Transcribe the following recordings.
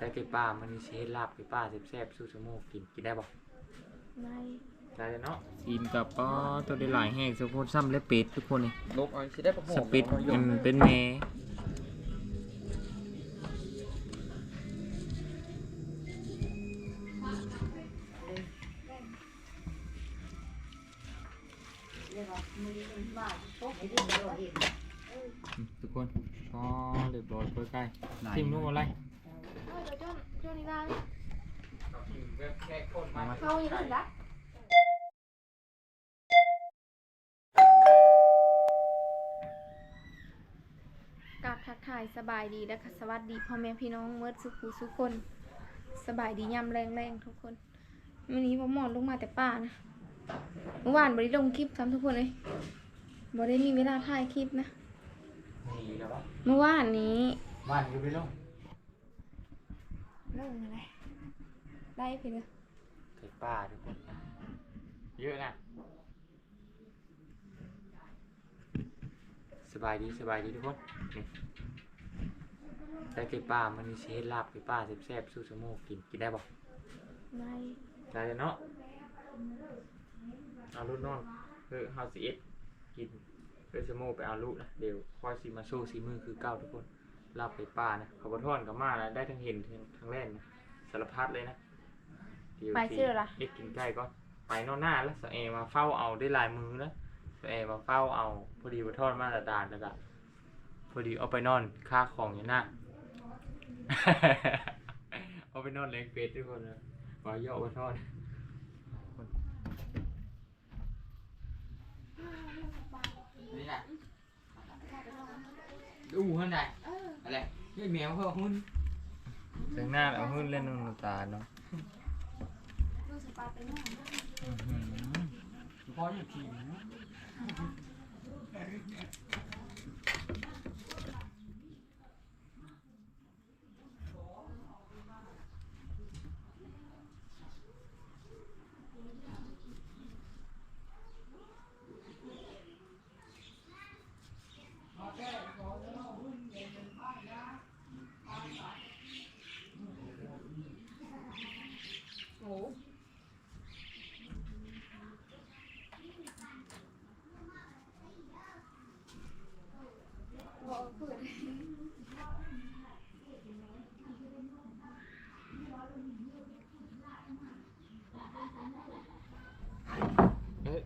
ได้ไก่ป้ามันนี่เชดลาบไก่ป้าแซ่บๆสู้สมูกกินกินได้บ่ไม่ได้แล้วเนาะซีนกับป้อตัวได้หลายแห้งสุกคนซ้ำและเป็ดทุกคนนี่ลบเอาสิได้ประสปิดมันเป็นแม่ทุกคนพอเรียบร้อยเพื่อใกล้ทิมนู่นอะไร เดี๋ยวเจ้าเจ้านี่ได้ แค่คนมา เข้าอย่างนั้นละกราบทักทาย สบายดีและค่ะสวัสดีพ่อแม่พี่น้องเมื่อสุขูสุกคน สบายดียำแรงๆทุกคนวันนี้ผมหมอนลงมาแต่ป่านะเมื่อวานบริลงคลิปซ้ำทุกคนเลยบได้มีเวลาถ่ายคลิปนะนี่แล้ววะเมื่อวานนี้บ้านอยู่ไปลงลงอะไรได้ไปเลยไก่ป้าทุกคนนะเยอะนะสบายดีสบายดีทุกคน นี่ได้ไก่ป้ามันนี่เชดลาบไก่ป้าแซ่บๆสู้สมูกกินกินได้บ่ได้ได้แล้วเนาะเอาลูกนอนเพื่อเฮาสิเอ็ดกินเพื่อสมูกไปเอาลูกนะเดี๋ยวคอยสิมาสู้สีมือคือเก้าทุกคนลาบไก่ป้านะขาวทอนกับมานะได้ทั้งเห็นทั้งทั้งแล่นนะสารพัดเลยนะเดี๋ยวไปสิชื่ออะไรเอ็ดกินใกล้ก่อนไปนอนหน้าแล้วสเอมาเฝ้าเอาได้ลายมือแล้วสเอมาเฝ้าเอาพอดีว่าทอดมาตรดานแล้วก็ พอดีเอาไปนอนค่าของอยู่หน้าเอาไปนอนเลี้ยงเป็ดทุกคนเลยว่าย่อไปทอดนี่ไงดูหุ่นไหนอะไรนี่แมวเพิ่มหุ่นเสียงหน้าเอาหุ้นเล่นน้ำตาเนาะดูสปาไปนอนอื้อหือพออยู่ทีม โอ้บอกเปิด เอ๊ะ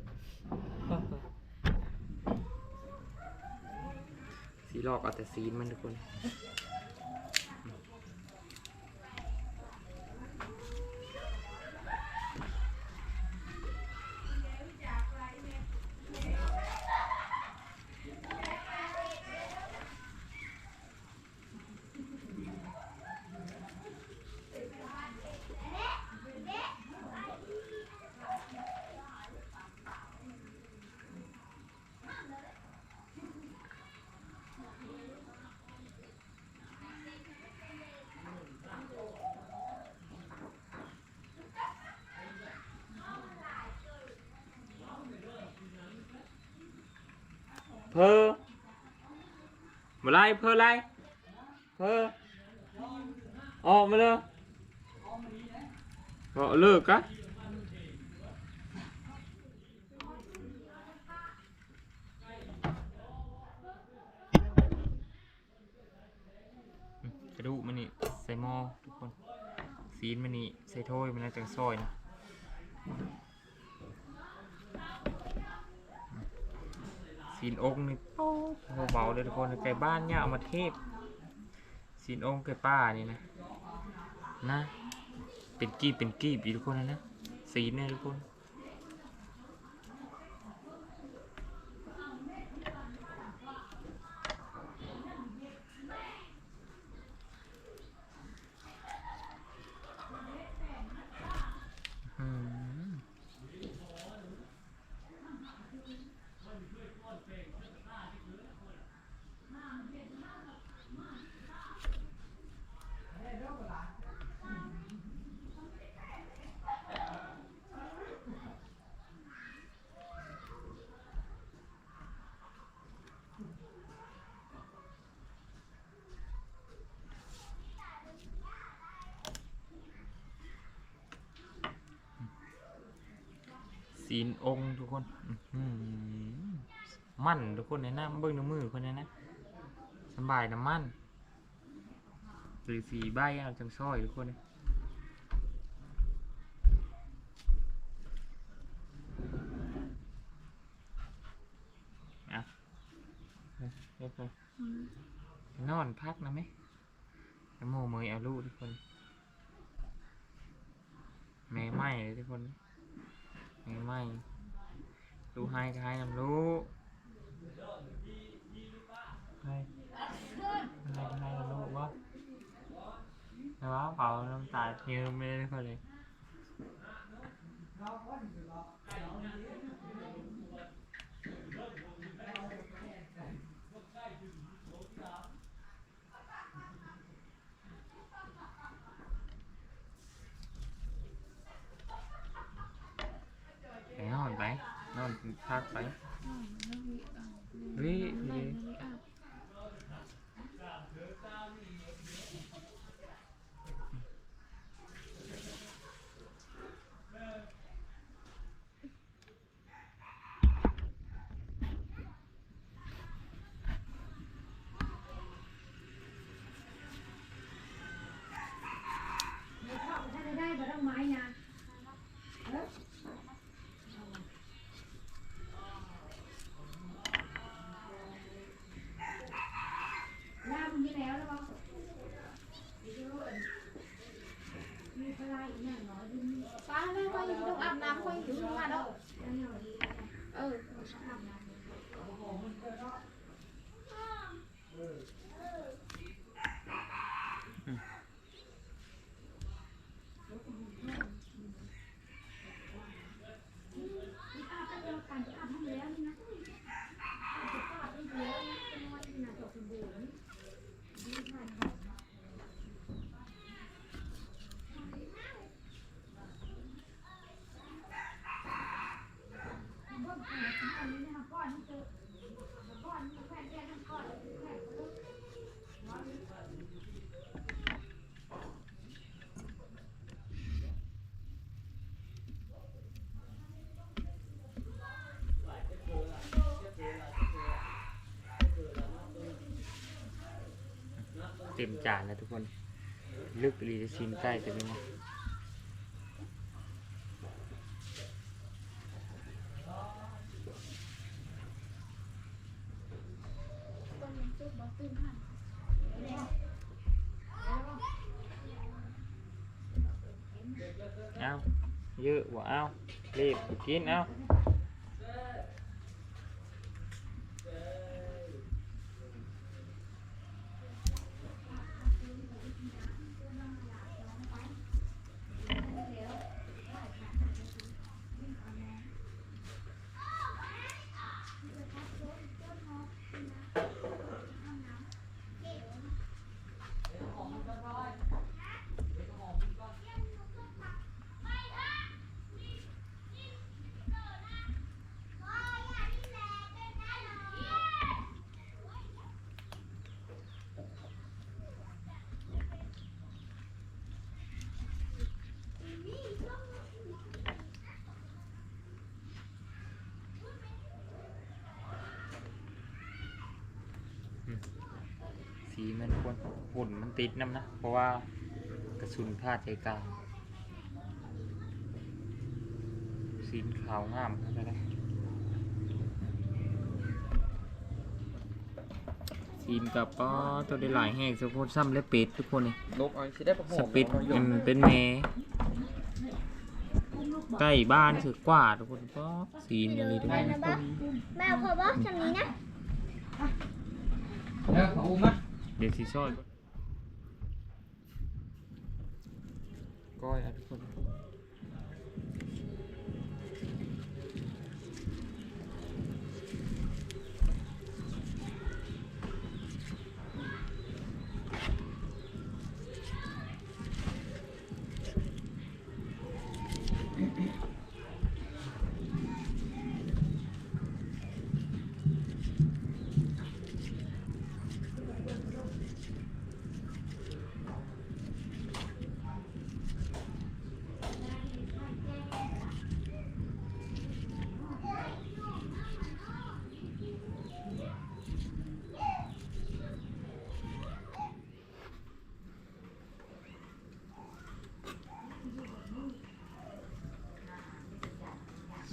สี ลอกเอาแต่ซีนมันทุกคน เพอมาไล่เพอไล่เพอออกมาเลยบอกเลิกกะกระดูกมันนี่ใส่หม้อทุกคนซีนมันนี่ใส่ถ้วยมันน่าจะซอยนะ ซีนองค์นี่โอ้โหเบาเลยทุกคนไก่บ้านเนี่ยเอามาเทพซีนองค์ไก่ป้านี่นะนะ เป็นกีบเป็นกีบอีทุกคนนะนะซีเนี่ยทุกคนอืมีนองค์ทุกคนมั่นทุกคนในหน้าเบิ้งน้ำมือคนนี้นะสบายน้ำมั่นหรือสีใบเอาจังซ้อยทุกคนเลยอะเฮ้ยเฮ้ยเฮ้ยนอนพักนะไหมน้ำโมเมยเอาลูกทุกคน แม่ไหม้เลยทุกคน แม่ไหม้ดูให้ ก็ให้น้ำลูกให้ให้ก็ให้น้ำลูกวะแต่ว่าเผาน้ำตาเยิ้มไม่ได้เลยไปนอนไป นอน พักไปวิวิ ป้าแม่ค่อยอยู่ต้องอาบน้ำค่อยอยู่ที่มาเนาะเออ เต็มจานแล้วทุกคน ลึกรีจะชิมใกล้จะไหมนะเอาเยอะกว่าเอารีบกินเอา สีมันควรฝุ่นมันติดน้ำนะ เพราะว่ากระสุนพลาดใจกลางสีขาวงามเข้าไปเลยสีนกับป้อตัวได้หลายแห้งสุกคนซ้ำและเป็ดทุกคนนี่ลกเอาสิได้ประหสมปิดมันเป็นแม่ใกล้บ้านถือกว่าทุกคนป้อสีนอย่างนี้ทุกคนแม่พอบอกจำนี้นะเออเอามาเดี๋ยวสีซอย ก้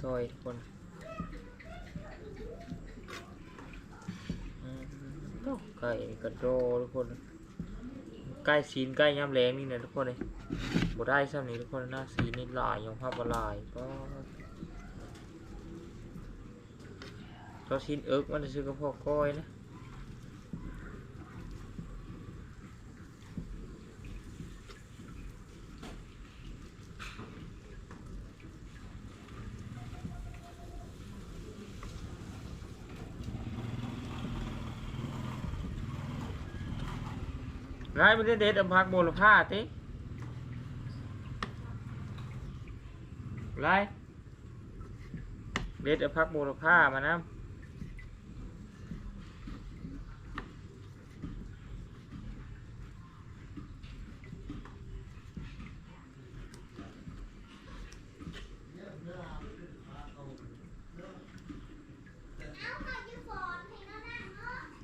ซอยทุกคนอืมไก่กระโดทุกคนใกล้ซีนใกล้ย่ำแรงนี่นะทุกคนเลยบ่ได้ซ้ำนี้ทุกคนหน้าซีนนี่ลายยองภาพบ่หลายก็เราซีนเอิกมันจะซื้อกระพอกก้อยนะ ไงมันได้เด็ดอำพักโบลผ้าติไรเด็ดอำพักโบลผ้ามานะ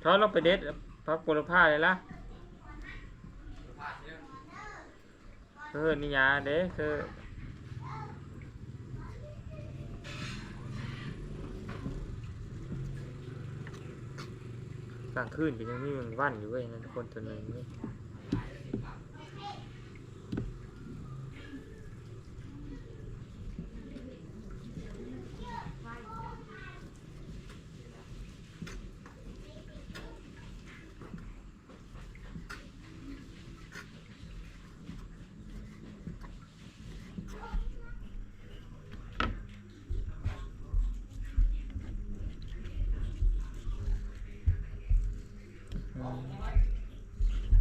ทอนลงไปเด็ดอำพักโบลผ้าเลยล่ะ คือนี่ยาเด้คือกลางคืนก็ยังมีมันวันอยู่เว้ยนะทุกคนตัวหนึงเ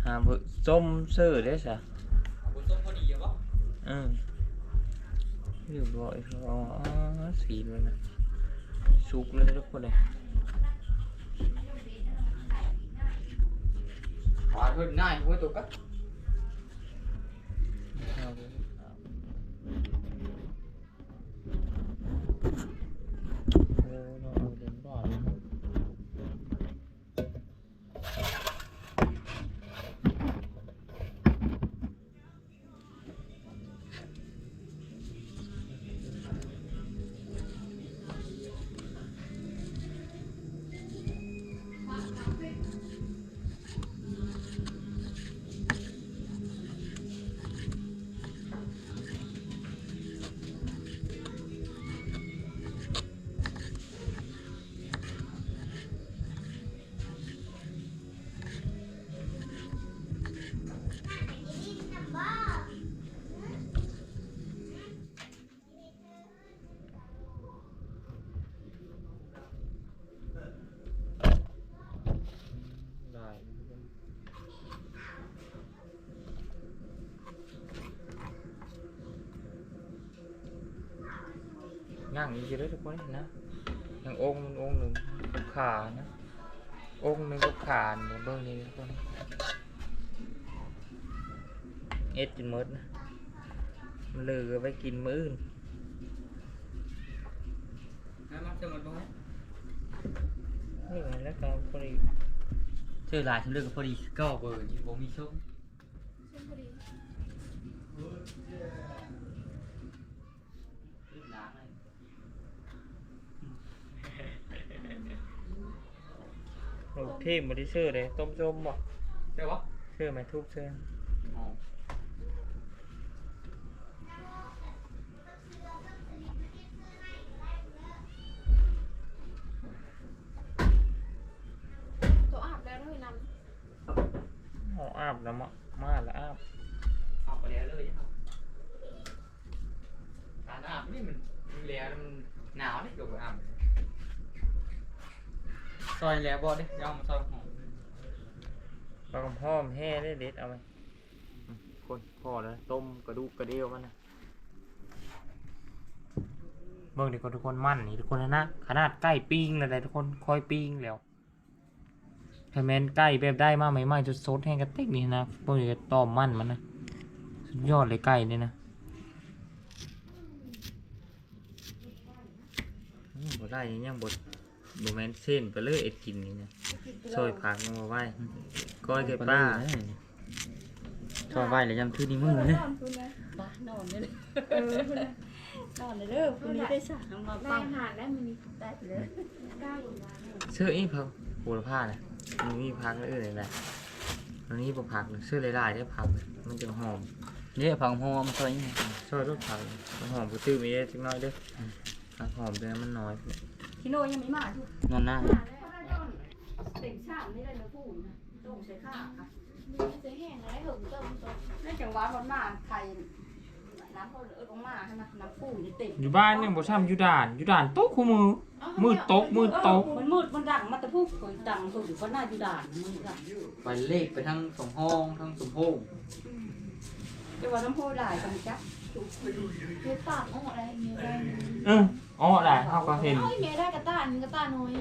หาเบอส้มเสื้อได้สะบนต้นพอดีอะวะอืมเรียบร้อยครับอ๋อสีมันนะสุกเลยนะทุกคนเลยหวานขึ้นง่ายหัวตัวก็เอา ง่างอีกเยอะทุกคนนะยังองค์หนึ่งองค์หนึ่งกับขานะองค์หนึ่งกับขาเนี่ยเบื้องนี้ทุกคนเอ็ดกินหมดนะมันเหลือไว้กินมื้ออื่นน้ำมันจะหมดบ้างไหมนี่ไงแล้วก็พอดีเจอหลายฉันเลือกพอดีก็เบอร์นี่ผมมีส้มล้างเลย ลูกทีมบริชื่อเลยต้มส้มบ่ใช่ปะชื่อไหมทุบชื่ออ๋อตัวอาบแล้วด้วยนเอาอาบแล้วมามาแล้วอาบเอาไปแล้วเลยครับการอาบนี่มันมันแล้วมันหนาวนี่เดี๋ยวไปอาบ ซอยแล้วบอดิยอมซอยหอมปลากระพ่อมแห่ได้เด็ดเอาไหมอืมคนพอแล้วต้มกระดูกกระเดียวมันนะเบิ่งดิคนทุกคนมั่นนี่ทุกคนนะนะขนาดใกล้ปิ้งอะไรทุกคนคอยปิ้งแล้วถ้าแมนใกล้แบบได้มาใหม่ๆจะสดแห้งกระติกนี่นะพวกนี้ก็ต้มมันมันนะสุดยอดเลยไก่เนี่ยนะอืมบ่ได้ยังยังบด บ่แมนเส้นไปเลยเอ็ดกินนี่นะำซอยผักมาไว้ก้อยเก็บป้าซอยไว้แล้วยังคือนี่มือเลยคุณนะบ้านนอนเนี่ยเออคุณนะนอนเลยเด้อคุณนี้ได้สั่งมาได้ฟังอาหารได้มื้อนี้ได้เลยได้อยู่นะเสื้ออีพักบัวผ้านะมันมีพักเอื่นอะไรอันนี้บ่พักเลยเสื้อลายๆได้พักเลยมันจะหอมเนี่ยผังหอมซอยนี่ช่วยรถพักมันหอมกูตื้อมีได้จักหน้อยเด้อพักหอมด้วยมันน้อย พี่โนยังไม่มาทุกนอนหน้าเต็มชาไม่ได้เลยพูดนะต้องใช้ข้าค่ะมีจะแห้งอะไรเหิงเติมตรงนั่นจังหวะวันมาไทยน้ำเขาเออลงมาใช่ไหมน้ำปูนี่เต็มอยู่บ้านยังบ่ซ้ำอยู่ด่านอยู่ด่านโต๊ะคู่มือมืดตกมืดตกมันมืดมันดังมาแต่พูดคนดังคนอยู่ก็น่าอยู่ด่านมืดดังไปเลขไปทั้งสองห้องทั้งสมพงษ์แต่ว่าน้ำพูหลายกันจ้ะเฮ็ดปากโอ้อะไรเงี้ยได้เออ อ๋อได้เฮาก็เห็นเอ้ยเมียได้กระต้านกระต้านน้อย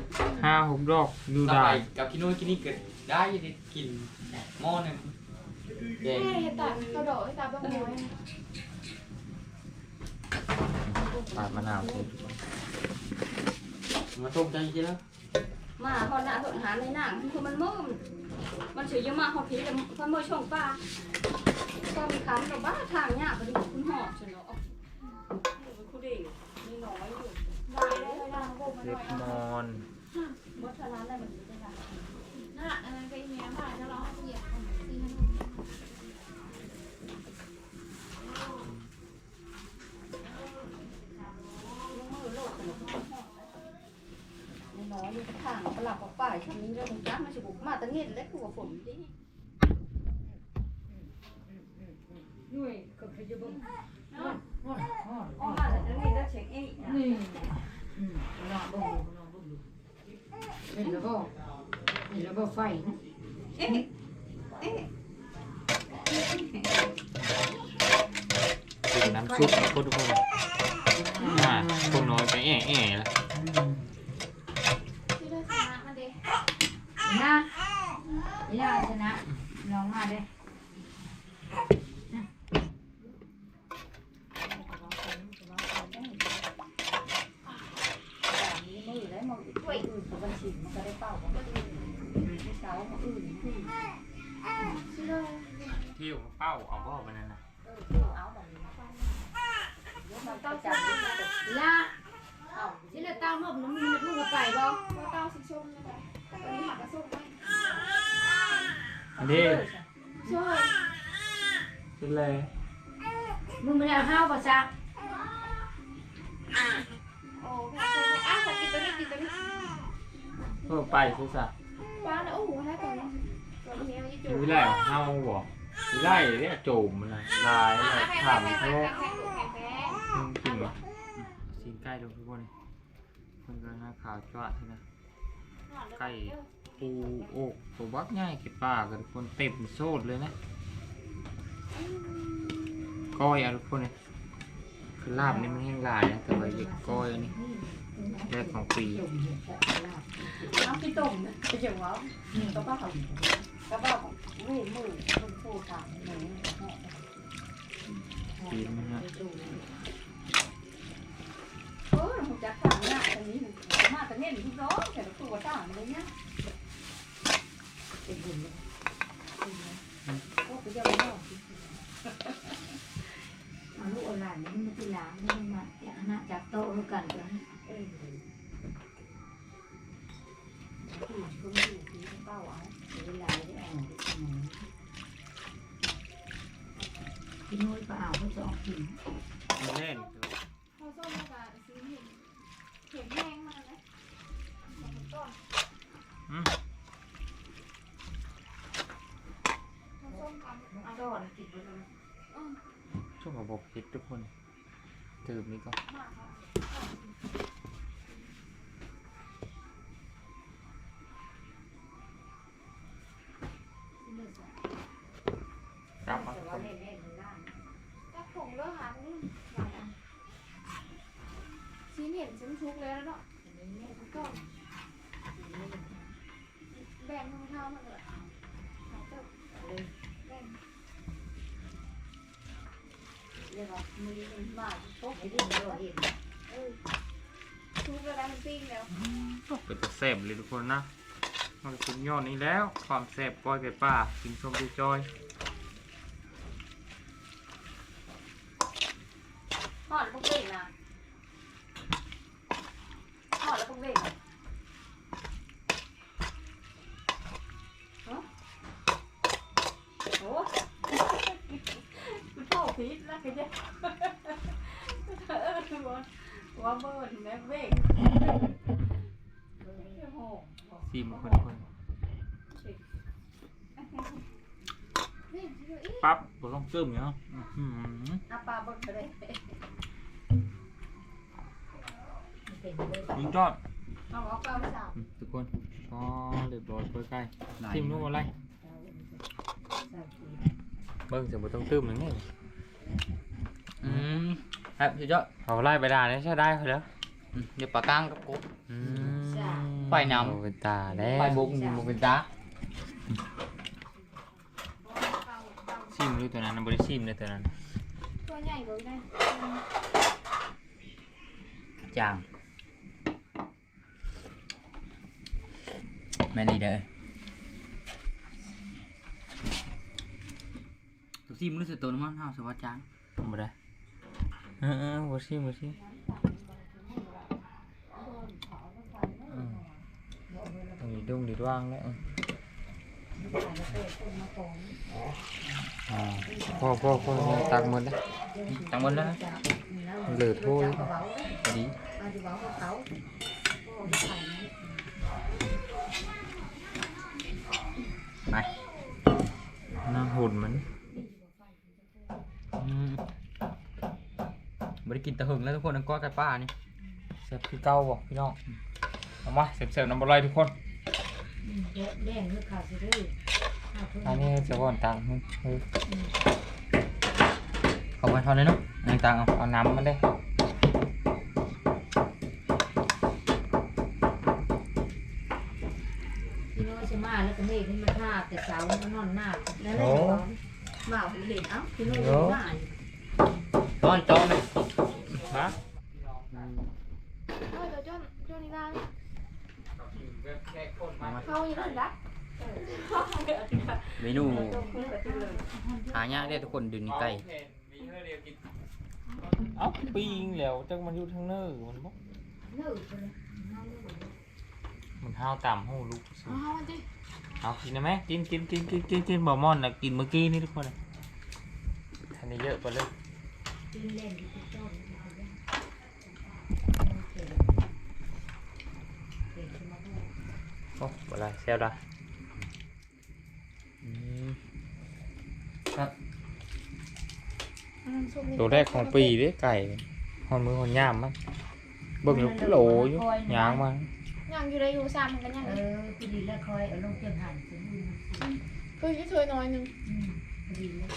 ห้าหกดอกอยู่ต่อด่าไปนกับกินนู่นกินนี่เกิดได้อยังได้กินหม้อหนึงแกงแม่เฮ็ดตาเขาดอกให้ตาบ้างน้อยปาดมะนาวใส่ทุกคนมาต้มใจทีแล้วมาพอหน้าสนหาในหนังคือมันมืดมันเฉยยังมาพอพีแต่พอมือช่องป้าก็มีคำกับบ้าทางเนี่ยพอดีคุณหอบฉันเนาะคุณเด็กมีน้อยอยู่ ได้ได้ได้ได้โบมาห เล็บมอนวัฒนธรรมได้มันได้ละน่ะอันนั้นก็อีเมียผ่านแล้วเราเหยียบเอาซีให้ดูมือโลดขนมมีน้อยอยู่ทางประหลับกับป้ายคำนี้เรื่องจ้ามันสิบุกมาตั้งเงินแล้วคือว่าฝนดิหน่วยกับพยาบาลออกมาแล้วตั้งเงินแล้วเช็คเองนี่ อืมลองเบิ่งดูลองเบิ่งดูเห็นแล้วบ่เห็นแล้วบ่ไฟนะเอ๊ะเอ๊ะคือน้ำซุปทุกคนทุกคนอ่าคนน้อยไปแอ่แอ่ละที่ได้ชนะมาเด้นี่นะนี่นะชนะลองมาเด้ มือแล้วมือช่วยอื่นกับบัญชีมันก็ได้เป้าของคนอื่นที่เช้า ของอื่นที่ที่ได้เที่ยวเป้าเอาบ่ไปนั่นนะเออที่เอาแบบนี้ยกมาเต้าจับยกมาแบบละเอาสิละตามรอบน้ำมันมันก็ไปบ่ก็เก้าสิบชมนะคะวันนี้หักกระส้มไหมเด้ช่วยเป็นไรมึงไม่ได้เอาข้าวบ่ซักโอ้แม่คนอะขอกินตัวนี้กินตัวนี้เพื่อไปใช่ซะ ว้าวนะโอ้โหอะไรก่อนนะตัวนี้ยี่จุวิไลของเฮาบ่วิไลเนี่ยโจมมันนะลายนะถามแท้จริงเหรอสินใกล้ลงทุกคนมันก็หน้าขาวจ้วะใช่ไหมใกล้ปูอกตัวบักง่ายเก็บปลากันคนเต็มโซดเลยนะก้อยอะทุกคนเนี่ยคือลาบนี่มันแห้งลายนะแต่ว่าเด็กก้อยอันนี้ แรกของปีเอาที่ต้มไปเจียวเอากระเป๋ากระเป๋าของเว้ยมือคนผู้ถามหนูปีนะฮะเออผมจักถามเนี่ยตรงนี้มาแต่เงี้ยทุกร้องแต่ตัวต่างเลยเนี่ยโอ้ไปเจียวเอาเอาลูกเอาหลานนี่มันสิหลานนี่มันมาอย่านะจับโต๊ะกันกันเออ ผู้คนอยู่ที่เป้าเอาเวลาได้ออกกินน้อยก็เอาก็จะออกกินเล่นเขาส้มกับซื้อเห็นเห็นแห้งมาแล้วต้นอืมเขาส้มกันเอาดอนกินไปเลยช่วงระบบคิดทุกคน ตื่มนี้ก็ เรียกว่ามือมันมาโต๊ะไอ้ไอ้ที่ที่เราเห็นเออชุกแล้วมันปิ้งแล้วเป็นแต่แซ่บเลยทุกคนนะมันก็สุดยอดนี้แล้ว ความแซ่บก้อยไก่ป่ากินชมดูจอย หอดพวกเก่งนะ พีดแล้วก็จะเออว่าว่าเบิร์ดแม่เบ้งโอ้โห ซีมคนคน นี่เดี๋ยวอี ปั๊ บบ่ต้องเติมเนาะอื้อหืออาปลาบดไปเลยเป็นเลยยิงจอดเอาเอาปลามาจับอืมทุกคนก็เรียบร้อยเปิดใกล้ซิมนู่นอะไรเบิ้งจะบ่ต้องตื้มหนึ่งนี่อืมครับสุดยอดเอาไล่ไปด่าเนี่ยใช่ได้เขาแล้วอืมเดี๋ยวปลากลางกับกบอืมไฟนำโอ้เป็นตาแล้วไปบุกบุกเป็นตา ซิมรู้ตัวนั้นนะบริซิมเลยตัวนั้น ตัวใหญ่กว่าได้จางแม่นี่เด้อตัวซีมันรู้สึกตัวมันเฮาสวัสดิ์จางบ่ได้เออเออบริซิมบริซิมอืมต้องดีดุ้งดีดว่างแล้ว อืมอ่าพ่อพ่อพ่อตักหมดแล้วจังหมดแล้วเหลือถ้วยพอดีไปน่าหุ่นมันอืมบริกินตะหึงแล้วทุกคนนังก้อไก่ป้านี่เสร็จคือเก่าบ่พี่น้องเอามาเสร็จเสร็จน้ำบะไรทุกคน แดงนึกข่าวสิเด้ออันนี้จะว่อนตังค์เฮ้ยขอบคุณทอนเลยเนาะนางตังเอาเอาน้ำมันได้พี่น้อยจะมาแล้วก็เมฆนี่มันท่าแต่เสามันนอนหน้านั่นแหละบ่าวเห็นเอ้าพี่นุ่นว่าตอนจอไหมฮะเออเดี๋ยวจนจนนี่ได้ เข้าอย่างนั้นละเมนูหายากได้ทุกคนดึงไก่เอ้าปีงแล้วจังมันอยู่ทางเนื้อมันบ่เนื้อไปเลยมันห้าวต่ำหูลูกสิเอาเอาดิเอากินได้ไหมกินกินกินกินกินกินบะม่อนนะกินเมื่อกี้นี่ทุกคนน่ะทันนี้เยอะไปเลยกินเล่นที่ต้นเก่งขึ้นมาด้วย โอ้บ่ไรเซลได้อืมน้ำซุปนี่ตัวแรกของปีเด้ไก่หอนมือหอนย่ามมั้งเบิ่งลูกโหลอยู่ยางมาย่างอยู่ได้อยู่ซ้ำมันกันย่างเออพอดีแล้วคอยเอาลงเตียงหันสิคือที่เธอน้อยหนึงอืมพอดีแล้ว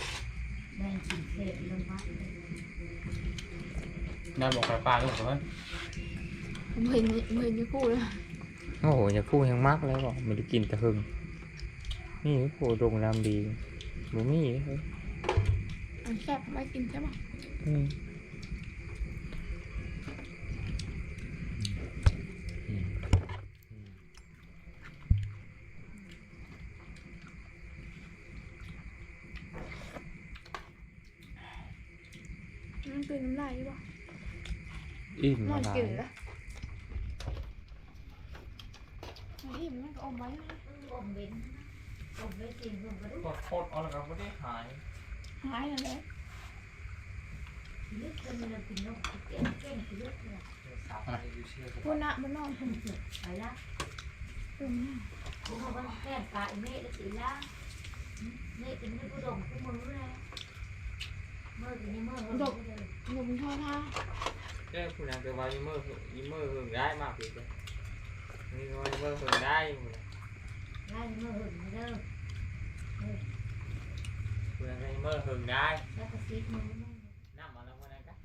แดงสีเศษลงมาได้บอกปลาปลาลูกเพิ่นผมเห็นผมเห็นอยู่คู่เลย โอ้โหอย่าคู่ยังมากเลยบอกไม่ได้กินแต่หึงนี่โอ้โรงแรมดีบ่มีเฮ้ยอันแซ่บไม่กินใช่ปะอืมมันเป็นน้ำลายอยู่ปะอิ่มนอนหลายกินละมั นอิ่มันก็อมไว้อมเว้นอมเว้นกินวมกันกดโคตรเอาละครับไม่ได้หายหายแล้วแหละลึกจนมันกินนกเก่งเก่งกินลึกเลยพูดนะมันนอนผมไปละตรงนี้กูเขาบ้าแค่ปลาเมฆแล้วสิละเมฆเป็นเมฆกูดงกูมือเลยเมื่อกี้เมื่อเขาดงเลยหนุ่มทอดท่าเจ้าคุณนางจะว่ายิ้มเมื่อยิ้มเมื่อหึงได้มากพี่จ้ะนี่ว่ายิ้เมื่อหึงได้หมดไล่เมื่อหึงเด้อคุณนางยิ้เมื่อหึงได้แล้วก็ซีดมือน้ำมาแล้ววันนั้นกัน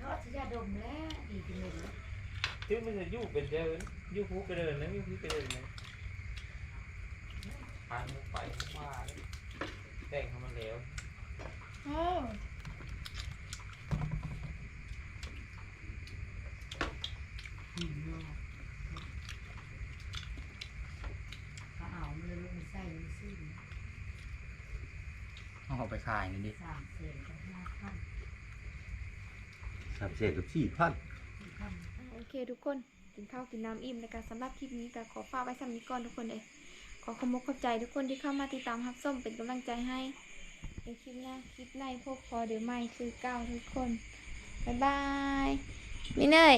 ยอดจะดมแล้วดีจังเลย chứ bây giờ du bên đây du phú cái đời nó du phú cái đời này phải một phải một ba đấy đèn không ăn đèo เออเขาเอาเลยลงใส่ซีด เอาไปขายนี่ดิสามเศษกับห้าพันสามเศษกับสี่พันสี่พัน โอเคทุกคน กินข้าวกินน้ำอิ่มนะคะสำหรับคลิปนี้ก็ขอฝากไว้สำนี้ก่อนทุกคนเลยขอขอบคุณขอบใจทุกคนที่เข้ามาติดตามรับส้มเป็นกำลังใจให้ในคลิปหน้าคลิปในพวกพอเดี๋ยวไม่คือเก้าทุกคน บ๊ายบายมินเนย